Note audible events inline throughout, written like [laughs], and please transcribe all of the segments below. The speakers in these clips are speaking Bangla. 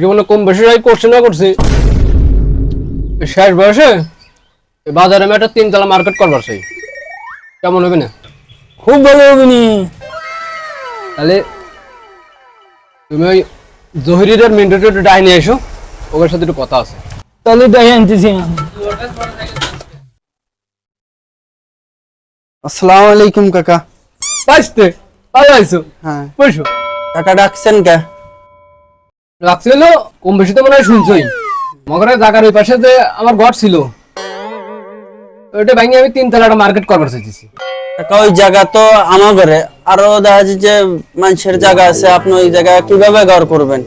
জীবনে কম বেশি রাই করছি না করছি শেষ বয়সে বাজারে আমি একটা তিনতলা মার্কেট করবার চাই। কেমন হবে না? খুব ভালো হবে নি। তাহলে তুমি ওই জহিরের আর মিন্টুটা একটু ডাই নিয়ে এসো ওদের সাথে একটু কথা আছে। তাহলে দেখে আনতেছি আমি। আসসালামু আলাইকুম কাকা। পাইতে পাই আইছো। হ্যাঁ। বসো। কাকা ডাকছেন কে? হলো কম বেশি তো মনে হয় শুনছই। মগরের জায়গার ওই পাশে যে আমার ঘর ছিল ওইটা ভাঙিয়ে আমি তিনতলা একটা মার্কেট করবার চাইতেছি। কাকা ওই জায়গা তো আমার ঘরে। আরও দেখা যাচ্ছে যে মানুষের জায়গা আছে আপনি ওই কীভাবে ঘর করবেন?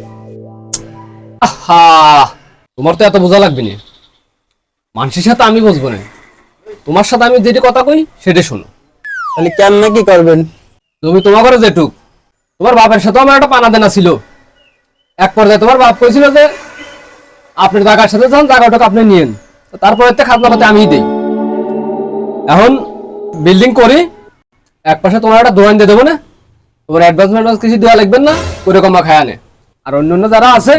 আহা! তোমার তো এত বোঝা লাগবে না। মানুষের সাথে আমি বুঝব না। তোমার সাথে আমি যেটি কথা কই সেটা শোনো। তাহলে কেমনে কি করবেন? তুমি তোমার ঘরে যেটুক। তোমার বাপের সাথে আমার একটা পানা দেনা ছিল। এক পর্যায়ে তোমার বাপ কইছিল যে আপনার জায়গার সাথে যখন জায়গাটাকে আপনি নিয়েন। তো তারপরে তো খাজনা পাতি আমিই দেই। এখন বিল্ডিং করি এক পাশে তোমার একটা দোকান দিয়ে দেবো না? তোমার অ্যাডভান্স অ্যাডভান্স কিছু দেওয়া লাগবে না ওরকম খায় আনে। আর অন্য অন্য যারা আছে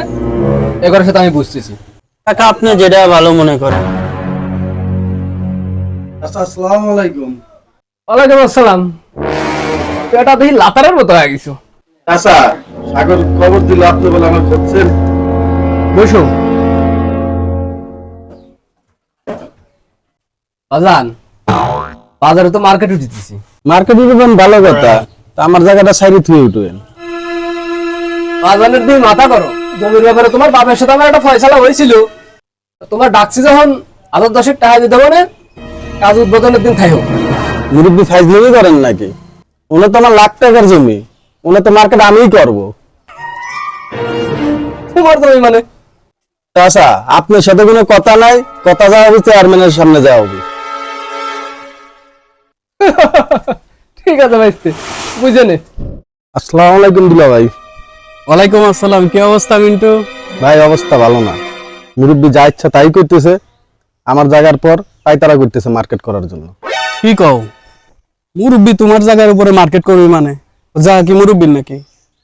এগুলোর সাথে আমি বুঝতেছি। কাকা আপনি যেটা ভালো মনে করেন। আচ্ছা আসসালামু আলাইকুম। ওয়ালাইকুম আসসালাম। এটা দেখি লাতারের মতো হয়ে গেছো। আচ্ছা সাগর খবর দিল আপনি বলে আমার করছেন বসো। বাজান বাজারে তো মার্কেট উঠিতেছি। মার্কেটে দিবেন ভালো কথা আমার জায়গাটা সাইডে থুয়ে উঠবেন। তুমি মাথা করো, জমির ব্যাপারে তোমার বাপের সাথে আমার একটা ফয়সালা হয়েছিল। তোমার ডাকছি যখন আদর দশের টাকা দিতে হবে না কাজ উদ্বোধনের দিন থাইও মুরব্বী ফাইজলিমি করেন নাকি? উনি তো আমার লাখ টাকার জমি, উনি তো মার্কেট আমিই করব। তোমার তুমি মানে? আচ্ছা আপনার সাথে কোনো কথা নাই কথা যাওয়া হবে চেয়ারম্যানের সামনে যাওয়া হবে। [laughs] ঠিক আছে ভাই বুঝে নে। আসসালামু আলাইকুম দুলা ভাই। ওয়ালাইকুম আসসালাম কি অবস্থা মিন্টু? ভাই অবস্থা ভালো না। মুরব্বী যা ইচ্ছা তাই করতেছে। আমার জায়গার পর পাইতারা করতেছে মার্কেট করার জন্য। কি কও? মুরব্বি তোমার জায়গার উপরে মার্কেট করবি মানে? জায়গা কি মুরব্বির নাকি?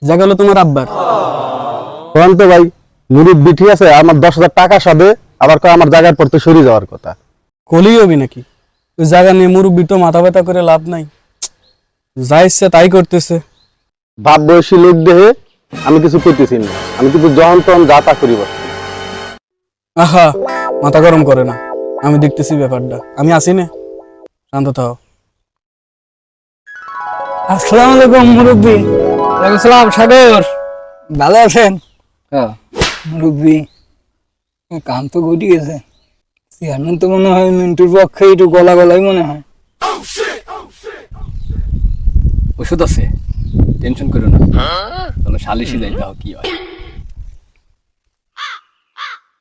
জায়গা হলো তোমার আব্বার। কোন তো ভাই মুরব্বী ঠিক আছে আমার দশ হাজার টাকা সাথে আবার আমার জায়গার পর তো সরে যাওয়ার কথা। কলি হবি নাকি? ওই জায়গা নিয়ে মুরব্বি তো মাথা ব্যথা করে লাভ নাই। যা ইচ্ছে তাই করতেছে। বাপ বয়সী লোক দেহে আমি কিছু করতেছি না আমি কিন্তু যখন তখন যা তা করি আহা মাথা গরম করে না। আমি দেখতেছি ব্যাপারটা। আমি আসি না। শান্ত থাও। আসসালামু আলাইকুম মুরব্বি। ওয়ালাইকুম সালাম সাগর। ভালো আছেন? হ্যাঁ। মুরব্বি কাম তো ঘটে গেছে। চেয়ারম্যান তো মনে হয় মিন্টুর পক্ষে একটু গলা গলাই মনে হয়। ওষুধ আছে টেনশন করো না। তাহলে সালিশি যাই দাও কি হয়।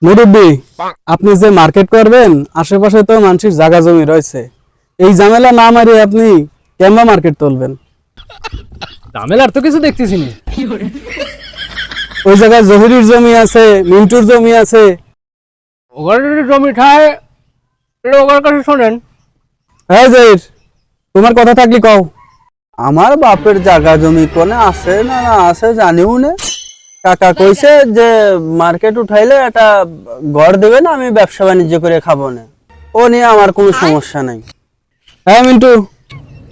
মুরব্বি আপনি যে মার্কেট করবেন আশেপাশে তো মানুষের জায়গা জমি রয়েছে। এই ঝামেলা না মারি আপনি কেমবা মার্কেট তুলবেন? ঝামেলার তো কিছু দেখতেছি না। ওই জায়গায় জহুরির জমি আছে মিন্টুর জমি আছে। ওখানে জমি ঠায় এটা ওখানে কাছে শোনেন। হ্যাঁ জহির তোমার কথা থাকলে কও। আমার বাপের জায়গা জমি কোনে আছে না না আছে জানিও না। কাকা কইছে যে মার্কেট উঠাইলে একটা ঘর দেবে না আমি ব্যবসা বাণিজ্য করে খাব না। ও নিয়ে আমার কোনো সমস্যা নাই। হ্যাঁ মিন্টু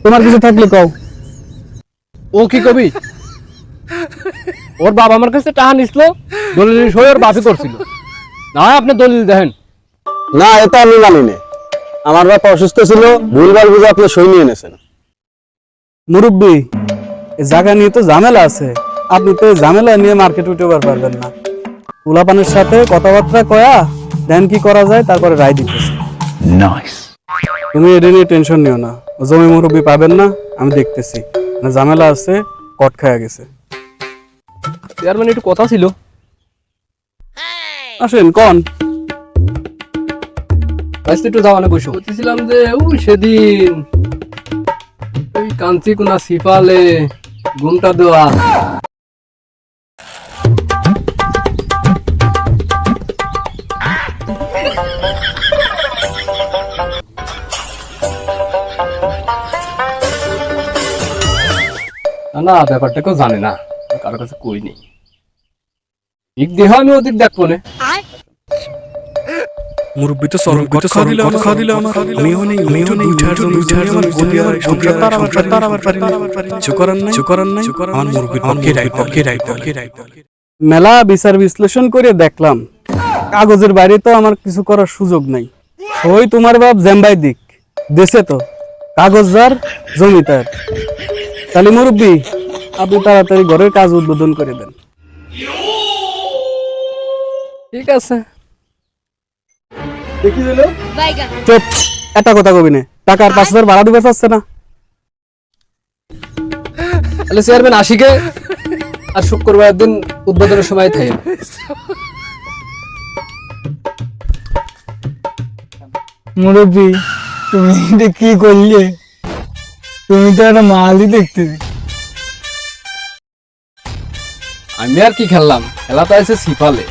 তোমার কিছু থাকলে কও। ও কি কবি? ওর বাবা আমার কাছে টাকা নিছিল দলিল সই ওর বাপি করছিল। না আপনি দলিল দেখেন। না এটা আমি মানি না। আমার বাপ অসুস্থ ছিল ভুলভাল বুঝে আপনি সই নিয়ে এনেছেন। মুরব্বি এই জায়গা নিয়ে তো ঝামেলা আছে। আপনি তো ঝামেলা নিয়ে মার্কেট উঠে পারবেন না। উলাপানের সাথে কথাবার্তা কয়া দেন কি করা যায় তারপরে রায় দিতেছে। তুমি এটা নিয়ে টেনশন নিও না। জমি মুরব্বি পাবেন না আমি দেখতেছি। না ঝামেলা আছে কট খায়া গেছে। চেয়ারম্যান একটু কথা ছিল। আসেন কোন। একটু বসো। বলতেছিলাম যে ও সেদিন ওই কাঞ্চি কোনা সিপালে ঘুমটা দেওয়া। না ব্যাপারটা কেউ জানে না। কারোর কাছে কই নেই দিক দেহ আমি ওদিক দেখব না। মুরব্বী তো কথা দিলে খাওয়া দিলে আমার আমি অনেক উঠার জন্য উঠার জন্য বলি আর সংসার তার পারি তার আবার পারি নাই? নাই? আমার মুরব্বী পক্ষে পক্ষে পক্ষে মেলা বিচার বিশ্লেষণ করে দেখলাম কাগজের বাইরে তো আমার কিছু করার সুযোগ নাই। ওই তোমার বাপ জেম্বাই দিক দেশে তো কাগজ যার জমি তাহলে মুরব্বী আপনি তাড়াতাড়ি ঘরের কাজ উদ্বোধন করে দেন। ঠিক আছে। বাইগান চুপ। একটা কথা কবি না। টাকার পাঁচ হাজার ভাড়া দিবে চাচ্ছে না। তাহলে চেয়ারম্যান আশিকে আর শুক্রবার দিন উদ্বোধনের সময় থাকে মুরব্বী তুমি এটা কি করলে? তুমি তো একটা মালই দেখতে। আমি আর কি খেললাম? খেলা তো আছে সিপালে